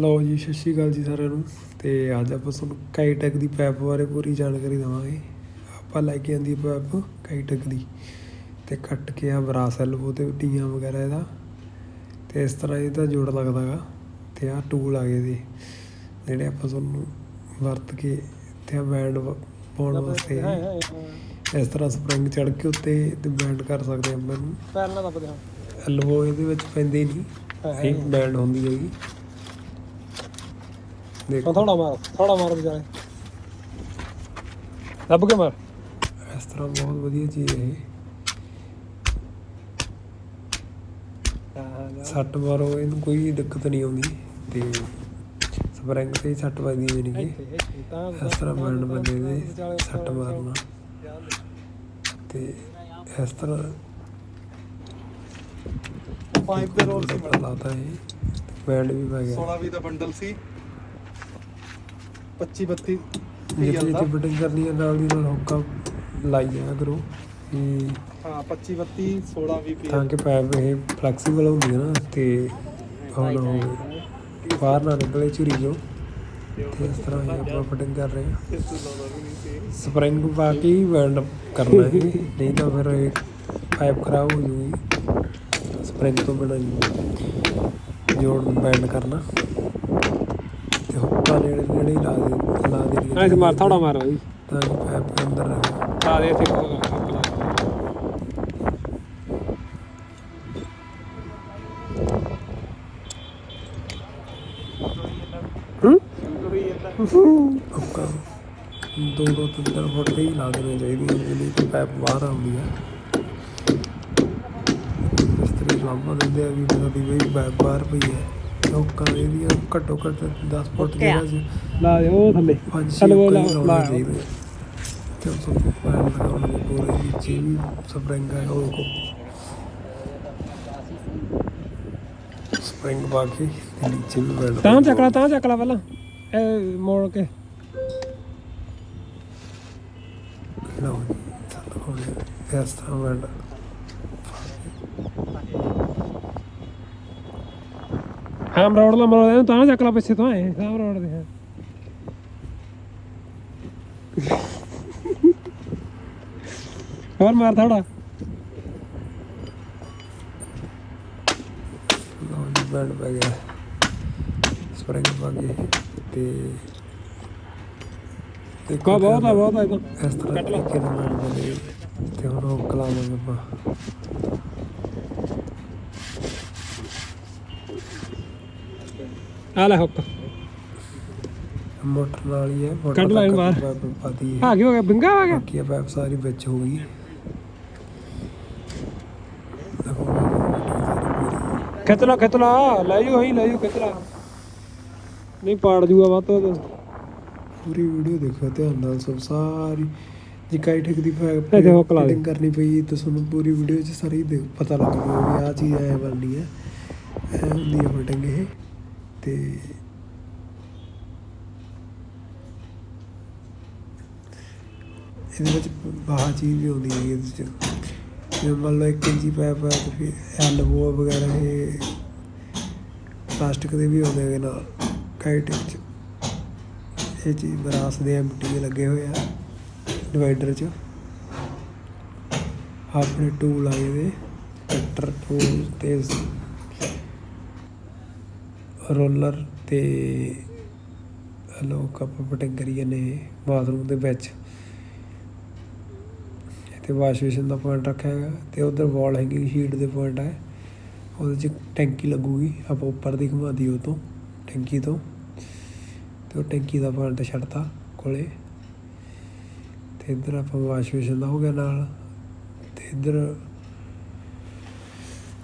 ਲਓ ਜੀ ਸਤਿ ਸ਼੍ਰੀ ਅਕਾਲ ਜੀ ਸਾਰਿਆਂ ਨੂੰ ਤੇ ਅੱਜ ਆਪਾਂ ਤੁਹਾਨੂੰ ਕਾਈਟੈਕ ਦੀ ਪੈਪ ਬਾਰੇ ਪੂਰੀ ਜਾਣਕਾਰੀ ਦੇਵਾਂਗੇ। ਆਪਾਂ ਲੈ ਕੇ ਆਂਦੀ ਪੈਪ ਕਾਈਟੈਕ ਦੀ ਤੇ ਕੱਟ ਕੇ ਆ ਬਰਾਸ ਐਲਬੋ ਤੇ ਟੀਆਂ ਵਗੈਰਾ ਇਹਦਾ ਤੇ ਇਸ ਤਰ੍ਹਾਂ ਇਹਦਾ ਜੋੜ ਲੱਗਦਾਗਾ ਤੇ ਆ ਟੂਲ ਆ ਗਏ ਦੇ ਜਿਹੜੇ ਆਪਾਂ ਤੁਹਾਨੂੰ ਵਰਤ ਕੇ ਤੇ ਆ ਬੈਂਡ ਪਾਉਣ ਵਾਸਤੇ। ਇਸ ਤਰ੍ਹਾਂ ਸਪਰਿੰਗ ਚੜ ਕੇ ਉੱਤੇ ਤੇ ਬੈਂਡ ਕਰ ਸਕਦੇ ਆਪਾਂ ਇਹਨੂੰ। ਪੈਰ ਨਾਲ ਦੱਬਦੇ ਹਾਂ ਐਲਬੋ ਇਹਦੇ ਵਿੱਚ ਪੈਂਦੇ ਨਹੀਂ। ਇਹ ਬੈਂਡ ਹੁੰਦੀ ਹੈਗੀ। ਦੇਖੋ। ਥੋੜਾ ਮਾਰ ਥੋੜਾ ਮਾਰ ਵਿਚਾਰੇ ਦੱਬ ਕੇ ਮਾਰ। ਇਸ ਤਰ੍ਹਾਂ ਬਹੁਤ ਵਧੀਆ ਚੀਜ਼ ਹੈ ਇਹ। ਸੱਟ ਮਾਰੋ ਇਹਨੂੰ ਕੋਈ ਦਿੱਕਤ ਨਹੀਂ ਆਉਂਦੀ ਤੇ ਸਪਰਿੰਗ ਤੇ ਸੱਟ ਵੱਜਦੀ ਹੈ ਨਹੀਂ ਕਿ। ਇਸ ਤਰ੍ਹਾਂ ਬੈਂਡ ਬੰਦੇ ਦੇ ਸੱਟ ਮਾਰਨਾ। ਤੇ ਇਸ ਤਰ੍ਹਾਂ ਪਾਈਪ ਦੇ ਰੋਲ ਸੀ। ਲਾਤਾ ਹੈ ਬੈਂਡ ਵੀ ਪੈ ਗਿਆ। 16 ਵੀ ਦਾ ਬੰਡਲ ਸੀ। 25 32 ਜਿੱਥੇ ਜਿੱਥੇ ਫਿਟਿੰਗ ਕਰਨੀ ਹੈ ਨਾਲ ਦੀ ਨਾਲ ਹੁੱਕਾ ਲਾਈ ਜਾਇਆ ਕਰੋ ਕਿ ਹਾਂ 25 32 16 ਵੀ ਪੀ ਤਾਂ ਕਿ ਪੈਪ ਇਹ ਫਲੈਕਸੀਬਲ ਹੁੰਦੀ ਹੈ ਨਾ ਤੇ ਹੁਣ ਉਹ ਬਾਹਰ ਨਾ ਨਿਕਲੇ ਝੁਰੀ ਜੋ ਤੇ ਇਸ ਤਰ੍ਹਾਂ ਹੀ ਆਪਾਂ ਫਿਟਿੰਗ ਕਰ ਰਹੇ ਹਾਂ ਸਪਰਿੰਗ ਪਾ ਕੇ ਹੀ ਕਰਨਾ ਹੈ ਨਹੀਂ ਤਾਂ ਫਿਰ ਇਹ ਪਾਈਪ ਖਰਾਬ ਹੋ ਜੂਗੀ। ਸਪਰਿੰਗ ਤੋਂ ਬਿਨਾਂ ਜੋੜ ਬੈਂਡ ਕਰਨਾ। ਨੇੜੇ ਨੇੜੇ ਹੀ ਲਾ ਦੇ ਲਾ ਦੇਣੀ ਐਸੇ ਮਾਰ ਥੋੜਾ ਮਾਰ ਬਈ ਤਾਂ ਕਿ ਪਾਈਪ ਅੰਦਰ ਰਹੇ। ਆ ਦੇ ਇੱਥੇ ਹੂੰ? ਹੁੱਕਾ ਦੋ ਦੋ ਤਿੰਨ ਤਿੰਨ ਫੁੱਟ ਦੇ ਹੀ ਲਾ ਦੇਣੇ ਚਾਹੀਦੀਆਂ ਜਿਹੜੀ ਕਿ ਪਾਈਪ ਬਾਹਰ ਆਉਂਦੀ ਆ। ਮਿਸਤਰੀ ਲਾਂਬਾ ਦਿੰਦੇ ਆ ਵੀ ਮੇਰੀ ਵੀ ਪਾਈਪ ਬਾਹਰ ਪਈ ਹੈ। ਹੁੱਕਾ ਇਹਦੀਆਂ ਘੱਟੋ ਘੱਟ 10 ਫੁੱਟ ਜਿਹੜਾ ਸੀ। ਲਾ ਦੇ ਉਹ ਥੱਲੇ। ਪੰਜ ਛੇ ਥੱਲੇ ਉਹ ਹੁੱਕਾ ਲਾ ਹੀ ਲਾ ਲਾਉਣੇ ਚਾਹੀਦੇ। ਤੇ ਉਸ ਤੋਂ ਬਾਅਦ ਲਗਾਉਣਗੇ ਪੂਰੇ ਨੀਚੇ ਵੀ ਸਪਰਿੰਗ ਹੈ ਉਹ ਕੋ ਸਪਰਿੰਗ ਪਾ ਕੇ ਤੇ ਨੀਚੇ ਵੀ ਬੈਂਡ ਤਾਂ ਚੱਕ ਲਾ ਤਾਂ ਚੱਕ ਲਾ ਪਹਿਲਾਂ। ਇਹ ਮੋੜ ਕੇ। ਲਓ ਜੀ ਇਸ ਤਰ੍ਹਾਂ ਬੈਂਡ ਹਾਮ ਰੋਡ ਲਾ ਮਰੋ ਇਹਨੂੰ ਤਾਂ ਚੱਕ ਲਾ ਪਿੱਛੇ ਤੋਂ ਐ ਹਾਮ ਰੋਡ ਦੇ ਹਾਂ। ਹੋਰ ਮਾਰ ਥੋੜਾ ਬੈਂਡ ਪੈ ਗਿਆ। ਸਪਰਿੰਗ ਪਾ ਕੇ ਤੇ ਤੇ ਕਾ ਬਹੁਤ ਆ ਬਹੁਤ ਆ ਇਸ ਤਰ੍ਹਾਂ ਨਾਲ ਬੈਂਡ ਬਣੇ ਤੇ ਹੁਣ ਉਹ ਕਲਾਵਾਂਗੇ ਆਪਾਂ। ਆ ਲੈ ਹੁੱਕ। ਮੋਟਰ ਨਾਲ ਹੀ ਹੈ ਮੋਟਰ ਕੱਢ ਲੈ ਇਹਨੂੰ ਬਾਹਰ। ਪਾਤੀ ਹੈ। ਆ ਕੀ ਹੋ ਗਿਆ ਬਿੰਗਾ ਆ ਗਿਆ? ਬਾਕੀ ਇਹ ਪਾਈਪ ਸਾਰੀ ਵਿੱਚ ਹੋ ਗਈ। ਦੇਖੋ ਖਿੱਚ ਲਾ ਖਿੱਚ ਲਾ ਲੈ ਜੂ ਅਸੀਂ ਲੈ ਜੂ ਖਿੱਚ ਲਾ ਨਹੀਂ ਪਾੜ ਜੂਗਾ ਵੱਧ ਤੋਂ ਵੱਧ। ਪੂਰੀ ਵੀਡੀਓ ਦੇਖੋ ਧਿਆਨ ਨਾਲ ਸਭ ਸਾਰੀ ਜੇ ਕਾਈ ਠਿਕ ਦੀ ਇਹ ਦੇਖੋ ਕਲਾ ਦੇ। ਫਿਟਿੰਗ ਕਰਨੀ ਪਈ ਤਾਂ ਤੁਹਾਨੂੰ ਪੂਰੀ ਵੀਡੀਓ 'ਚ ਸਾਰੀ ਦੇਖ- ਪਤਾ ਲੱਗ ਜਾਊਗਾ ਵੀ ਆਹ ਚੀਜ਼ ਐ ਬਣਨੀ ਹੈ। ਐ ਹੁੰਦੀ ਹੈ ਫਿਟਿੰਗ ਇਹ। ਤੇ ਇਹਦੇ ਵਿੱਚ ਬਾਹਰ ਚੀਜ਼ ਵੀ ਆਉਂਦੀ ਹੈ ਇਹਦੇ 'ਚ ਜੇ ਮੰਨ ਲਓ ਇੱਕ ਇੰਚੀ ਪੈਪ ਹੈ ਤੇ ਫਿਰ ਐਲਬੋ ਵਗੈਰਾ ਇਹ ਪਲਾਸਟਿਕ ਦੇ ਵੀ ਆਉਂਦੇ ਹੈਗੇ ਨਾਲ, ਕਾਈਟ 'ਚ ਇਹ ਚੀਜ਼ ਬਰਾਸ ਦੇ ਐਮਟੀ ਲੱਗੇ ਹੋਏ ਆ, ਡਿਵਾਈਡਰ 'ਚ। ਆਪਣੇ ਟੂਲ ਆਏ ਦੇ ਕਟਰ ਟੂਲ ਤੇ ਰੋਲਰ ਅਤੇ ਲੋਕ ਆਪਾਂ ਫਟਿੰਗ ਕਰੀ ਜਾਂਦੇ ਬਾਥਰੂਮ ਦੇ ਵਿੱਚ। ਤੇ ਵਾਸ਼ ਬੇਸਿਨ ਦਾ ਪੁਆਇੰਟ ਰੱਖਿਆ ਹੈਗਾ ਤੇ ਉਧਰ ਵਾਲ ਹੈਂਗਿੰਗ ਹੀਟ ਦੇ ਪੁਆਇੰਟ ਹੈ ਉਹਦੇ 'ਚ ਟੈਂਕੀ ਲੱਗੂਗੀ, ਆਪਾਂ ਉੱਪਰ ਦੀ ਘੁਮਾ ਦਈਏ ਉਹ ਤੋਂ ਟੈਂਕੀ ਤੋਂ। ਤੇ ਉਹ ਟੈਂਕੀ ਦਾ ਪੁਆਇੰਟ ਛੱਡਤਾ ਕੋਲੇ। ਤੇ ਇੱਧਰ ਆਪਾਂ ਵਾਸ਼ ਬੇਸਿਨ ਦਾ ਹੋ ਗਿਆ ਨਾਲ। ਤੇ ਇੱਧਰ,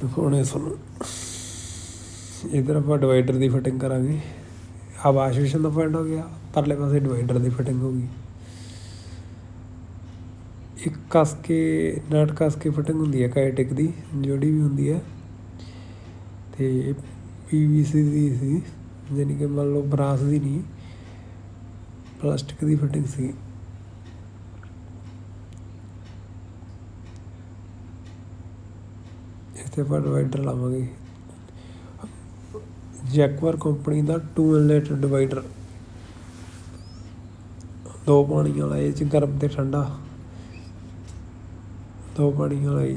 ਦਿਖਾਉਣੇ ਤੁਹਾਨੂੰ। ਇੱਧਰ ਆਪਾਂ ਡਿਵਾਈਡਰ ਦੀ ਫਿਟਿੰਗ ਕਰਾਂਗੇ। ਆ ਵਾਸ਼ ਬੇਸਿਨ ਦਾ ਪੁਆਇੰਟ ਹੋ ਗਿਆ, ਪਰਲੇ ਪਾਸੇ ਡਿਵਾਈਡਰ ਦੀ ਫਿਟਿੰਗ ਹੋ ਗਈ। ਇੱਕ ਕਸ ਕੇ ਨਟ ਕਸ ਕੇ ਫਿਟਿੰਗ ਹੁੰਦੀ ਹੈ ਕਾਈਟਿਕ ਦੀ ਜੋੜੀ ਵੀ ਹੁੰਦੀ ਹੈ। ਤੇ ਪੀਵੀਸੀ ਦੀ ਸੀ ਯਾਨੀ ਕਿ ਮੰਨ ਲਓ ਬਰਾਸ ਦੀ ਨਹੀਂ, ਪਲਾਸਟਿਕ ਦੀ ਫਿਟਿੰਗ ਸੀ। ਇਸ ਤੇ ਆਪਾਂ ਡਿਵਾਈਡਰ ਲਾਵਾਂਗੇ। ਜੈਕਵਰ ਕੰਪਨੀ ਦਾ ਟੂ ਇਨਲੈਟ ਡਿਵਾਈਡਰ। ਦੋ ਪਾਣੀ ਵਾਲਾ ਇਹ ਚ ਗਰਮ ਤੇ ਠੰਡਾ। ਦੋ ਪਾਣੀ ਵਾਲਾ ਇਹ।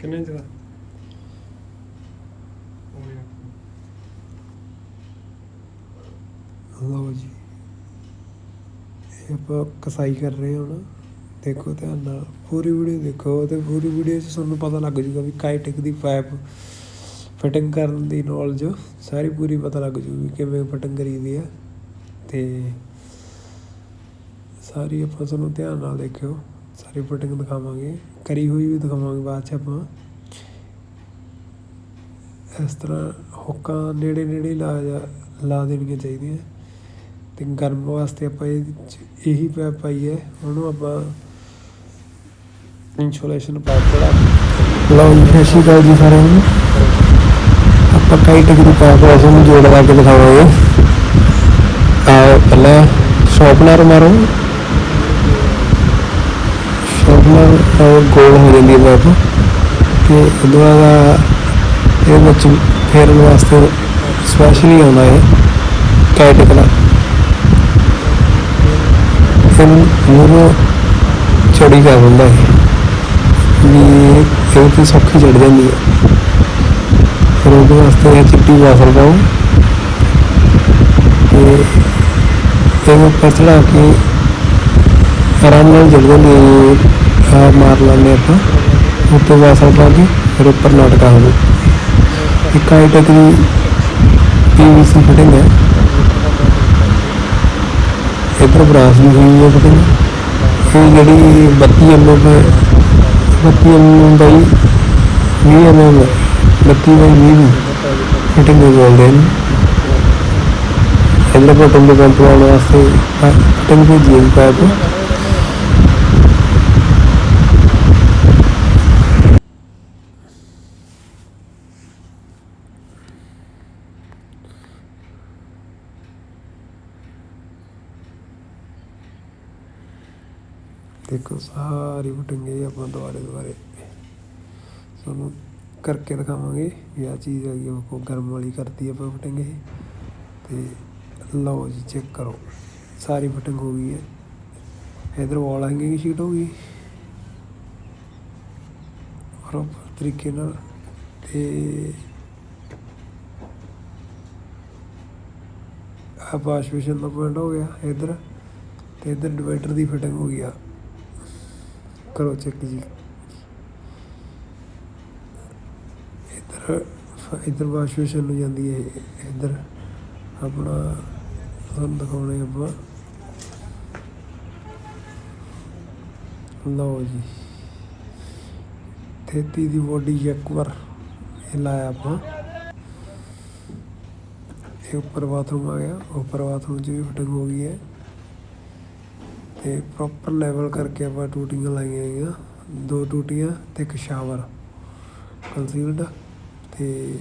ਕਿੰਨੇ ਇੰਚ ਦਾ? ਲਓ ਜੀ। ਇਹ ਆਪਾਂ ਕਸਾਈ ਕਰ ਰਹੇ ਹਾਂ ਹੁਣ। ਦੇਖੋ ਧਿਆਨ ਨਾਲ। ਪੂਰੀ ਵੀਡੀਓ ਦੇਖੋ ਤੇ ਪੂਰੀ ਵੀਡੀਓ 'ਚ ਤੁਹਾਨੂੰ ਪਤਾ ਲੱਗ ਜੂਗਾ ਵੀ ਕਾਈਟਿਕ ਦੀ ਪਾਈਪ ਫਿਟਿੰਗ ਕਰਨ ਦੀ ਨੌਲੇਜ ਸਾਰੀ ਪੂਰੀ ਪਤਾ ਲੱਗ ਜੂਗੀ ਕਿਵੇਂ ਫਿਟਿੰਗ ਕਰੀਦੀ ਆ। ਅਤੇ ਸਾਰੀ ਆਪਾਂ ਤੁਹਾਨੂੰ ਧਿਆਨ ਨਾਲ ਦੇਖਿਓ, ਸਾਰੀ ਫਿਟਿੰਗ ਦਿਖਾਵਾਂਗੇ। ਕਰੀ ਹੋਈ ਵੀ ਦਿਖਾਵਾਂਗੇ ਬਾਅਦ 'ਚ ਆਪਾਂ। ਇਸ ਤਰ੍ਹਾਂ ਹੁੱਕਾਂ ਨੇੜੇ ਨੇੜੇ ਲਾ ਜਾ- ਲਾ ਦੇਣੀਆਂ ਚਾਹੀਦੀਆਂ। ਤੇ ਗਰਮ ਵਾਸਤੇ ਆਪਾਂ ਇਹ ਇਹੀ ਪੈਪ ਪਾਈ ਹੈ ਉਹਨੂੰ ਆਪਾਂ ਇਨਸੂਲੇਸ਼ਨ ਪਾਈਪ ਚੜਾ ਲਓ ਜੀ, ਸਤਿ ਸ਼੍ਰੀ ਅਕਾਲ ਜੀ ਸਾਰਿਆਂ ਨੂੰ। ਆਪਾਂ ਕਈ ਟਿਕ ਦੀ ਪਾਈਪ ਵੈਸੇ ਨੂੰ ਜੋੜ ਲਾ ਕੇ ਦਿਖਾਵਾਂਗੇ ਆ ਪਹਿਲਾਂ ਸ਼ਾਰਪਨਰ ਮਾਰੋ। ਸ਼ਾਰਪਨਰ ਗੋਲ ਹੋ ਜਾਂਦੀ ਹੈ ਪਾਈਪ ਤੇ ਉਹਦੇ ਬਾਅਦ ਇਹ ਵਿੱਚ ਫੇਰਨ ਵਾਸਤੇ ਸਪੈਸ਼ਲੀ ਆਉਂਦਾ ਹੈ ਕਾਈਟਿਕ ਦਾ ਇਹਨੂੰ ਮੂਰੋਂ ਚੜੀ ਕਰ ਦਿੰਦਾ ਹੈ ਵੀ ਇਹ ਇਹ ਤੇ ਸੌਖੀ ਚੜ ਜਾਂਦੀ ਹੈ। ਫਿਰ ਉਹਦੇ ਵਾਸਤੇ ਇਹ ਚਿੱਟੀ ਵਾਸਲ ਪਾਓ। ਤੇ ਇਹਨੂੰ ਉੱਪਰ ਚੜਾ ਕੇ ਆਰਾਮ ਨਾਲ ਜੜ ਜਾਂਦੀ ਆ ਮਾਰ ਲੈਂਦੇ ਆਪਾਂ। ਉੱਤੇ ਵਾਸਲ ਪਾ ਕੇ ਫਿਰ ਉੱਪਰ ਲਟਕਾ ਹੋ ਇੱਕ ਆਈਟਕ ਦੀ ਪੀਵੀਸੀ ਫਿਟਿੰਗ ਹੈ। ਇੱਧਰ ਬਰਾਸ ਦੀ ਹੋਈ ਹੈ ਫਿਟਿੰਗ ਇਹ ਜਿਹੜੀ 32 mm ਹੈ 32 mm ਬਾਈ 20 mm ਹੈ 32 ਬਾਈ 20 ਦੀ ਫਿਟਿੰਗ ਦੇ ਬੋਲਦੇ ਨੇ ਇਧਰ ਬਟਨ ਦੇ ਪੰਪ ਲਾਉਣ ਵਾਸਤੇ ਫਿਟਿੰਗ ਭੇਜੀ ਹੈ ਪਾਇਪ ਦੇਖੋ ਕਰਕੇ ਦਿਖਾਵਾਂਗੇ ਵੀ ਆ ਚੀਜ਼ ਹੈਗੀ ਉਹ ਕੋ ਗਰਮ ਵਾਲੀ ਕਰਤੀ ਆਪਾਂ ਫਿਟਿੰਗ ਇਹ। ਤੇ ਲਓ ਜੀ ਚੈੱਕ ਕਰੋ। ਸਾਰੀ ਫਿਟਿੰਗ ਹੋ ਗਈ ਹੈ। ਇਧਰ ਵਾਲ ਹੈਂਗਿੰਗ ਸ਼ੀਟ ਹੋ ਗਈ। ਪ੍ਰੋਪਰ ਤਰੀਕੇ ਨਾਲ ਤੇ ਆ ਵਾਸ਼ ਬੇਸ਼ਨ ਦਾ ਪੁਆਇੰਟ ਹੋ ਗਿਆ ਇਧਰ। ਤੇ ਇਧਰ ਡਿਵਾਈਡਰ ਦੀ ਫਿਟਿੰਗ ਹੋ ਗਈ ਆ। ਕਰੋ ਚੈੱਕ ਜੀ। ਇੱਧਰ, ਇਧਰ ਵਾਸ਼ ਬੇਸ਼ਨ ਨੂੰ ਜਾਂਦੀ ਹੈ ਇੱਧਰ। ਆਪਣਾ ਤੁਹਾਨੂੰ ਦਿਖਾਉਣੇ ਆਪਾਂ। ਲਓ ਜੀ। ਥੇਤੀ ਦੀ ਬੋਡੀ ਇੱਕ ਵਾਰ ਇਹ ਲਾਇਆ ਆਪਾਂ। ਇਹ ਉੱਪਰ ਬਾਥਰੂਮ ਆ ਗਿਆ। ਉੱਪਰ ਬਾਥਰੂਮ 'ਚ ਵੀ ਫਿਟਿੰਗ ਹੋ ਗਈ ਹੈ ਤੇ ਪ੍ਰੋਪਰ ਲੈਵਲ ਕਰਕੇ ਆਪਾਂ ਟੂਟੀਆਂ ਲਾਈਆਂ ਹੈਗੀਆਂ ਦੋ ਟੂਟੀਆਂ ਤੇ ਇੱਕ ਸ਼ਾਵਰ ਕੰਸੀਲਡ ਤੇ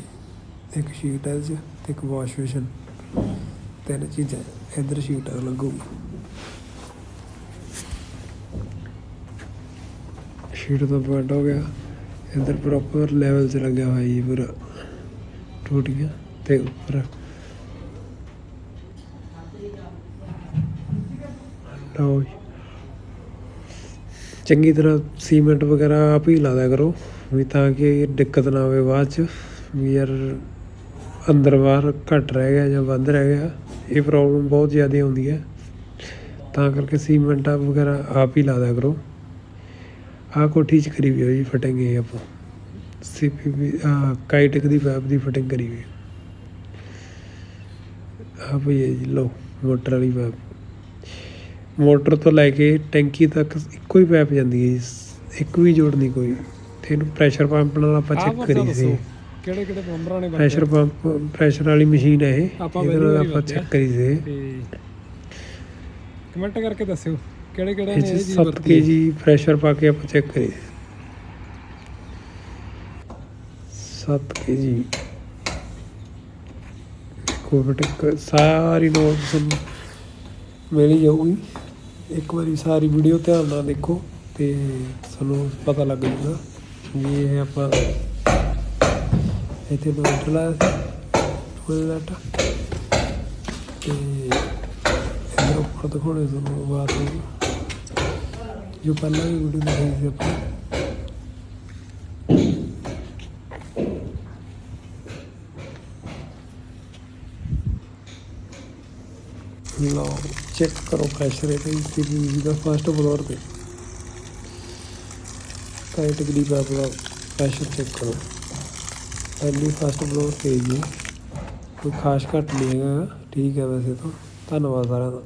ਇੱਕ ਸ਼ੀਟ ਹੈ ਚ ਤੇ ਇੱਕ ਵਾਸ਼ ਬੇਸ਼ਨ ਤਿੰਨ ਚੀਜ਼ਾਂ, ਇਧਰ ਸ਼ੀਟ ਲੱਗੂਗੀ। ਸ਼ੀਟ ਦਾ ਪੁਆਇੰਟ ਹੋ ਗਿਆ। ਇਧਰ ਪ੍ਰੋਪਰ ਲੈਵਲ 'ਚ ਲੱਗਿਆ ਹੋਇਆ ਜੀ ਪੂਰਾ। ਟੂਟੀਆਂ ਤੇ ਉੱਪਰ। ਲਓ ਜੀ। ਚੰਗੀ ਤਰ੍ਹਾਂ ਸੀਮੈਂਟ ਵਗੈਰਾ ਆਪ ਹੀ ਲਾ ਦਿਆ ਕਰੋ, ਵੀ ਤਾਂ ਕਿ ਦਿੱਕਤ ਨਾ ਆਵੇ ਬਾਅਦ ਚ, ਵੀ ਯਾਰ ਅੰਦਰ ਬਾਹਰ ਘੱਟ ਰਹਿ ਗਿਆ ਜਾਂ ਵੱਧ ਰਹਿ ਗਿਆ, ਇਹ ਪ੍ਰੋਬਲਮ ਬਹੁਤ ਜ਼ਿਆਦਾ ਆਉਂਦੀ ਹੈ। ਤਾਂ ਕਰਕੇ ਸੀਮੈਂਟ ਆ ਵਗੈਰਾ ਆਪ ਹੀ ਲਾ ਦਿਆ ਕਰੋ। ਆਹ ਕੋਠੀ ਚ ਕਰੀ ਵੀ ਹੋਈ ਜੀ ਫਟਿੰਗ ਇਹ ਆਪਾਂ। ਸੀਪੀਬੀ ਕਾਈਟਿਕ ਦੀ ਪੈਪ ਦੀ ਫਟਿੰਗ ਕਰੀ ਹੋਈ ਆ ਭਈ ਜੀ ਲਓ, ਮੋਟਰ ਵਾਲੀ ਪੈਪ ਮੋਟਰ ਤੋਂ ਲੈ ਕੇ ਟੈਂਕੀ ਤੱਕ ਇੱਕੋ ਹੀ ਪਾਈਪ ਜਾਂਦੀ ਹੈ ਜੀ। ਇੱਕ ਵੀ ਜੋੜ ਨਹੀਂ ਕੋਈ ਤੇ ਇਹਨੂੰ ਪ੍ਰੈਸ਼ਰ ਪੰਪ ਨਾਲ ਆਪਾਂ ਚੈੱਕ ਪਤਾ ਕਰੀ ਸੀ ਕਿਹੜੇ ਕਿਹੜੇ ਪੰਪਰਾਂ ਨੇ? ਪ੍ਰੈਸ਼ਰ ਪੰਪ ਪ੍ਰੈਸ਼ਰ ਵਾਲੀ ਮਸ਼ੀਨ ਹੈ ਇਹ ਆਪਾਂ ਨਾਲ ਆਪਾਂ। ਚੈੱਕ ਕਰੀ ਸੀ ਕਮੈਂਟ ਕਰਕੇ ਦੱਸਿਓ ਕਿਹੜੇ ਕਿਹੜੇ ਨੇ ਇਹ ਚੀਜ਼ 7 ਵਰਤੀ ਹੈ। ਕੇਜੀ ਪ੍ਰੈਸ਼ਰ ਪਾ ਕੇ ਆਪਾਂ ਚੈੱਕ ਕਰੀ 7 ਕੇਜੀ ਕੋਵਿਡ ਸਾਰੀ ਨੋਟ ਤੁਹਾਨੂੰ ਮਿਲ ਜਾਊਗੀ ਇੱਕ ਵਾਰੀ ਸਾਰੀ ਵੀਡੀਓ ਧਿਆਨ ਨਾਲ ਦੇਖੋ ਤੇ ਤੁਹਾਨੂੰ ਪਤਾ ਲੱਗ ਜਾਊਗਾ ਵੀ ਇਹ ਆਪਾਂ ਇੱਥੇ ਬੈਠ ਲਾਇਆ ਸੀ ਟੋਇਲਟ ਤੇ ਇਹਦੇ ਉੱਪਰ ਦਿਖਾਉਣੇ ਤੁਹਾਨੂੰ ਬਾਥਰੂਮ। ਜੋ ਪਹਿਲਾਂ ਵੀ ਵੀਡੀਓ ਦਿਖਾਈ ਸੀ ਆਪਾਂ। ਲਓ ਚੈੱਕ ਕਰੋ ਪ੍ਰੈਸ਼ਰ ਇਹਦੇ ਵਿੱਚ ਜੀ ਦਾ ਫਸਟ ਫਲੋਰ ਤੇ। ਟਾਈਟ ਗਰੀ ਪੈਪ ਦਾ ਪ੍ਰੈਸ਼ਰ ਚੈੱਕ ਕਰੋ। ਪਹਿਲੀ ਫਸਟ ਫਲੋਰ ਤੇ ਜੀ ਕੋਈ ਖਾਸ ਘੱਟ ਨਹੀਂ ਹੈਗਾ। ਠੀਕ ਹੈ ਵੈਸੇ ਤਾਂ। ਧੰਨਵਾਦ ਸਾਰਿਆਂ ਦਾ।